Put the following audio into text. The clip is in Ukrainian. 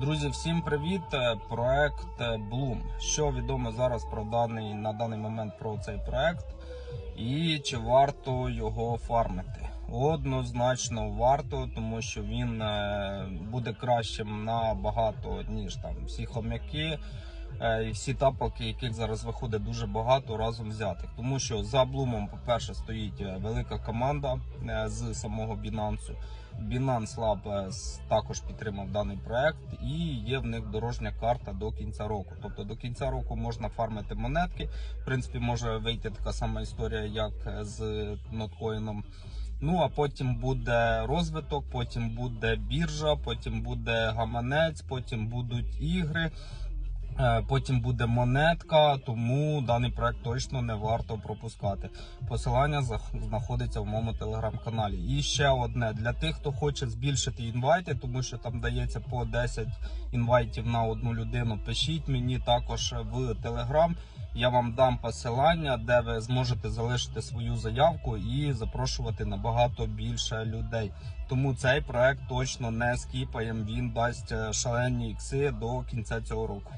Друзі, всім привіт! Е, Проект е, Bloom. Що відомо зараз про даний на даний момент про цей проект і чи варто його фармити? Однозначно варто, тому що він е, буде кращим набагато ніж там всі хомяки. Е, всі тапалки, яких зараз виходить дуже багато разом взятих, тому що за Блумом, по-перше, стоїть е, велика команда е, з самого Binance. Binance Lab також підтримав даний проект, і є в них дорожня карта до кінця року. Тобто до кінця року можна фармити монетки. В принципі, може вийти така сама історія, як з ноткоїном. Ну а потім буде розвиток, потім буде біржа, потім буде гаманець, потім будуть ігри. Е, Потім буде монетка, тому даний проект точно не варто пропускати. Посилання знаходиться в моєму телеграм-каналі. І ще одне для тих, хто хоче збільшити інвайти, тому що там дається по 10 інвайтів на одну людину. Пишіть мені також в телеграм. Я вам дам посилання, де ви зможете залишити свою заявку і запрошувати набагато більше людей. Тому цей проект точно не скіпаємо. Він дасть е, шалені ікси до кінця цього року.